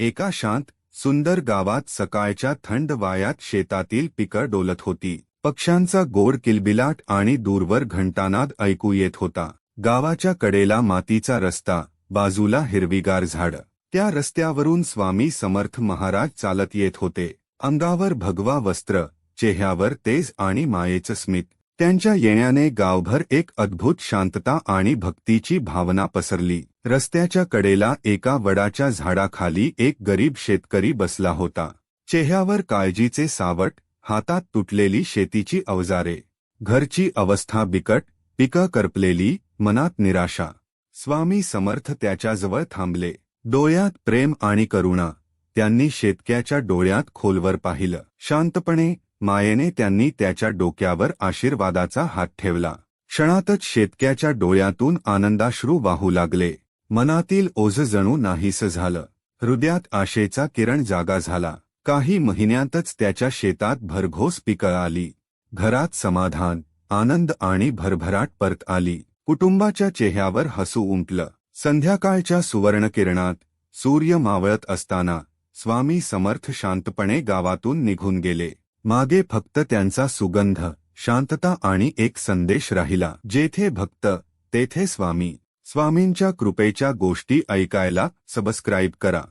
एका शांत सुंदर गावात सकाळच्या थंड वायात शेतातील पिकं डोलत होती. पक्ष्यांचा गोड किलबिलाट आणि दूरवर घंटानाद ऐकू येत होता. गावाच्या कडेला मातीचा रस्ता बाजूला हिरवीगार झाड. त्या रस्त्यावरून स्वामी समर्थ महाराज चालत येत होते. अंगावर भगवा वस्त्र चेह्यावर तेज आणि मायेचं स्मित. त्यांच्या येण्याने गावभर एक अद्भुत शांतता आणि भक्तीची भावना पसरली. रस्त्याच्या कडेला एका वडाच्या झाडाखाली एक गरीब शेतकरी बसला होता. चेहऱ्यावर काळजीचे सावट हातात तुटलेली शेतीची अवजारे. घरची अवस्था बिकट पिकं करपलेली मनात निराशा. स्वामी समर्थ त्याच्याजवळ थांबले. डोळ्यात प्रेम आणि करुणा. त्यांनी शेतक्याच्या डोळ्यात खोलवर पाहिलं. शांतपणे मायेने त्यांनी त्याच्या डोक्यावर आशीर्वादाचा हात ठेवला. क्षणातच शेतक्याच्या डोळ्यातून आनंदाश्रू वाहू लागले. मनातील ओझ जणू नाहीस झालं. हृदयात आशेचा किरण जागा झाला. काही महिन्यातच त्याच्या शेतात भरघोस पिकं आली. घरात समाधान आनंद आणि भरभराट परत आली. कुटुंबाच्या चेहऱ्यावर हसू उमटलं. संध्याकाळच्या सुवर्णकिरणात सूर्य मावळत असताना स्वामी समर्थ शांतपणे गावातून निघून गेले. मागे फक्त त्यांचा सुगंध शांतता आणि एक संदेश राहिला जेथे भक्त तेथे स्वामी. स्वामींच्या कृपेच्या गोष्टी ऐकायला सबस्क्राईब करा.